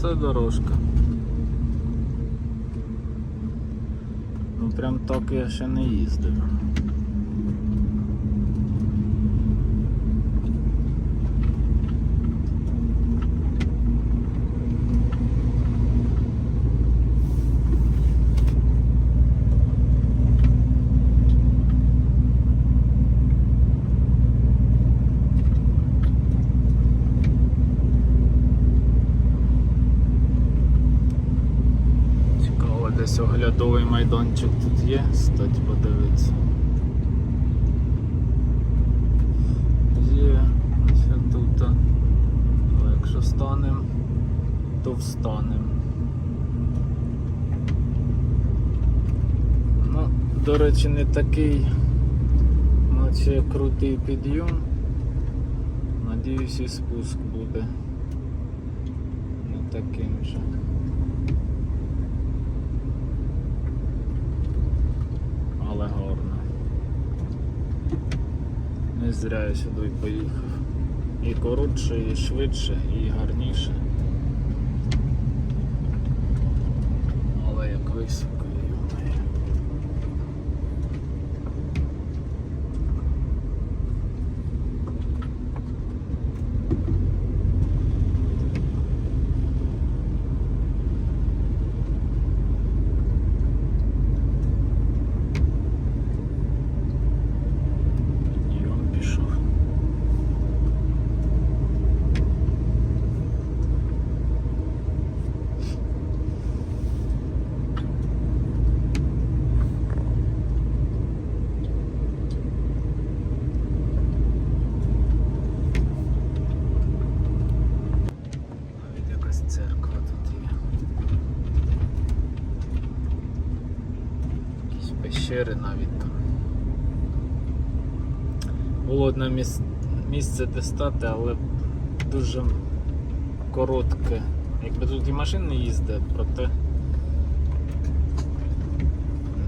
це дорожка. Ну прям так я ще не їздив. Десь оглядовий майданчик тут є, стать подивитися. Є, ось тут. Але якщо станем, то встанем. Ну, до речі, не такий, наче крутий підйом. Надіюсь, і спуск буде не таким же. але гарно. Не зря я сюди поїхав. І коротше, і швидше, і гарніше. Але як високо, йомає. Підйом пішов. Навіть якась церква тут є. Якісь пещери навіть там. Було одне міс- місце де стати, але дуже коротке. Якби тут і машин не їздить, проте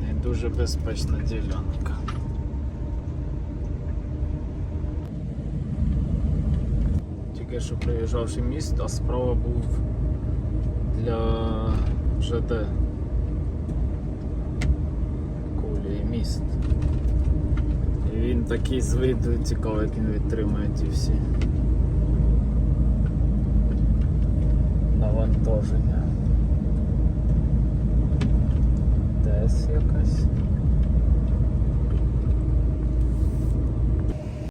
не дуже безпечна ділянка. Тільки що приїжджавши міст, а справа був для ЖД міст. І він такий з виду цікавий, як він відтримує ті всі навантаження. Десь якась.